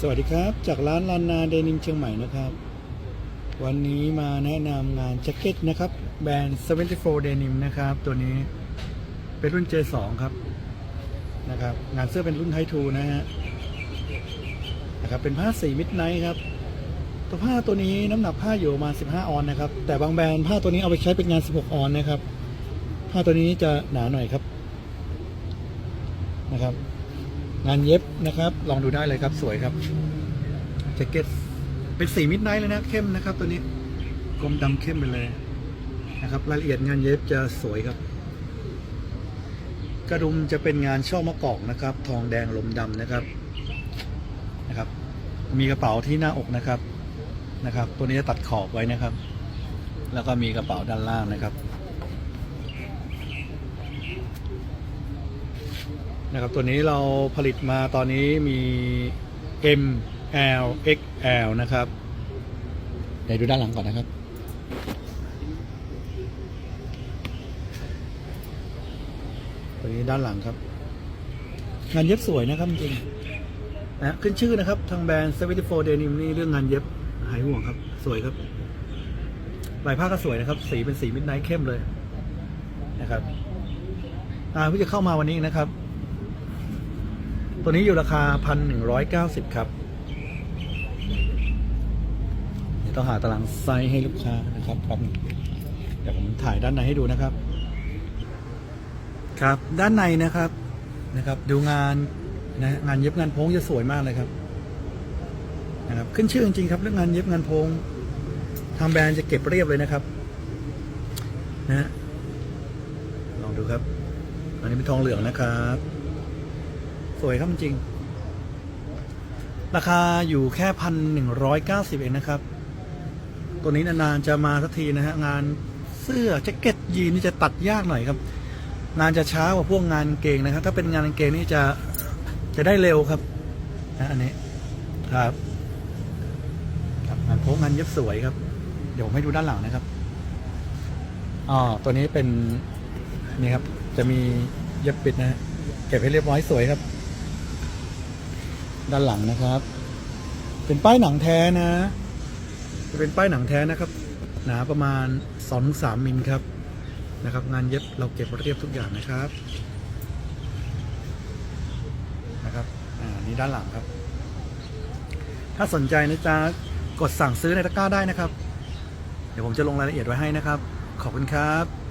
สวัสดีครับ จากร้านลานนาเดนิมเชียงใหม่นะครับ วันนี้มาแนะนำงานแจ็คเก็ตนะครับ แบรนด์ 74 Denim นะครับ ตัวนี้เป็นรุ่น J2 ครับนะครับ งานเสื้อเป็นรุ่นไททูนะฮะนะครับเป็นผ้าสีมิดไนท์ครับ ตัวผ้าตัวนี้น้ำหนักผ้าอยู่ประมาณ 15 ออนนะครับ แต่บางแบรนด์ผ้าตัวนี้เอาไปใช้เป็นงาน 16 ออนนะครับ ผ้าตัวนี้จะหนาหน่อยครับนะครับ งานเย็บนะครับ ลองดูได้เลยครับสวยครับแจ็คเก็ตเป็นสีมิดไนท์เลยนะเข้มนะครับ ตัวนี้กลมดำเข้มไปเลยนะครับ รายละเอียดงานเย็บจะสวยครับ กระดุมจะเป็นงานช่อมะกอกนะครับ ทองแดงลมดำนะครับนะครับ มีกระเป๋าที่หน้าอกนะครับนะครับ ตัวนี้จะตัดขอบไว้นะครับ แล้วก็มีกระเป๋าด้านล่างนะครับ นะครับตัวนี้เราผลิตมาตอนนี้มี M L X L นะครับเดี๋ยวดูด้านหลังก่อนนะครับ ตัวนี้ด้านหลังครับ งานเย็บสวยนะครับจริงๆนะขึ้นชื่อนะครับ ทางแบรนด์74 Denim นี่เรื่องงานเย็บหายห่วงครับ สวยครับลายผ้าก็สวยนะครับ สีเป็นสีมิดไนท์เข้มเลยนะครับ อ่าเพิ่งจะเข้ามาวันนี้นะครับ ตัวนี้อยู่ราคาพันหนึ่งร้อยเก้าสิบครับ เดี๋ยวต้องหาตารางไซส์ให้ลูกค้านะครับครับเดี๋ยวผมถ่ายด้านในให้ดูนะครับ ครับด้านในนะครับนะครับ ดูงานนะงานเย็บงานโพ้งจะสวยมากเลยครับนะครับขึ้นชื่อจริงๆครับเรื่องงานเย็บงานโพ้งทางแบรนด์จะเก็บเรียบเลยนะครับ นะฮะลองดูครับ อันนี้เป็นทองเหลืองนะครับ สวยครับจริง ราคาอยู่แค่พันหนึ่งร้อยเก้าสิบเองนะครับ ตัวนี้นานๆจะมาสักทีนะฮะ งานเสื้อแจ็คเก็ตยีนนี่จะตัดยากหน่อยครับ งานจะช้ากว่าพวกงานเกงนะครับ ถ้าเป็นงานเกงนี่จะจะได้เร็วครับนะอันนี้ครับครับงานโพงานเย็บสวยครับ เดี๋ยวผมให้ดูด้านหลังนะครับอ๋อตัวนี้เป็นนี่ครับ จะมีเย็บปิดนะเก็บให้เรียบร้อยสวยครับ ด้านหลังนะครับ เป็นป้ายหนังแท้นะ จะเป็นป้ายหนังแท้นะครับ หนาประมาณ2-3มิลครับนะครับ งานเย็บเราเก็บเรียบทุกอย่างนะครับนะครับอ่านี่ด้านหลังครับ ถ้าสนใจนะจ๊ะกดสั่งซื้อในตะกร้าได้นะครับ เดี๋ยวผมจะลงรายละเอียดไว้ให้นะครับ ขอบคุณครับ